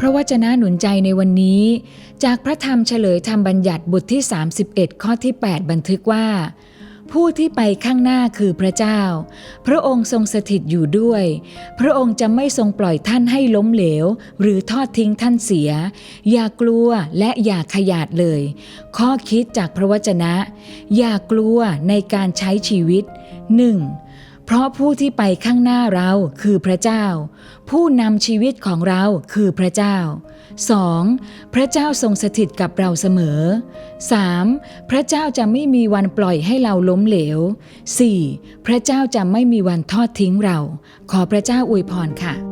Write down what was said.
พระวจนะหนุนใจในวันนี้ จากพระธรรมเฉลยธรรมบัญญัติบทที่ 31 ข้อที่ 8 บันทึกว่า ผู้ที่ไปข้างหน้าคือพระเจ้า พระองค์ทรงสถิตอยู่ด้วย พระองค์จะไม่ทรงปล่อยท่านให้ล้มเหลว หรือทอดทิ้งท่านเสีย อย่ากลัวและอย่าขยาดเลย ข้อคิดจากพระวจนะ อย่ากลัวในการใช้ชีวิต 1. เพราะผู้ที่ไปข้างหน้าเราคือพระเจ้า ผู้นำชีวิตของเราคือพระเจ้า 2. พระเจ้าทรงสถิตกับเราเสมอ 3. พระเจ้าจะไม่มีวันปล่อยให้เราล้มเหลว 4. พระเจ้าจะไม่มีวันทอดทิ้งเรา ขอพระเจ้าอวยพรค่ะ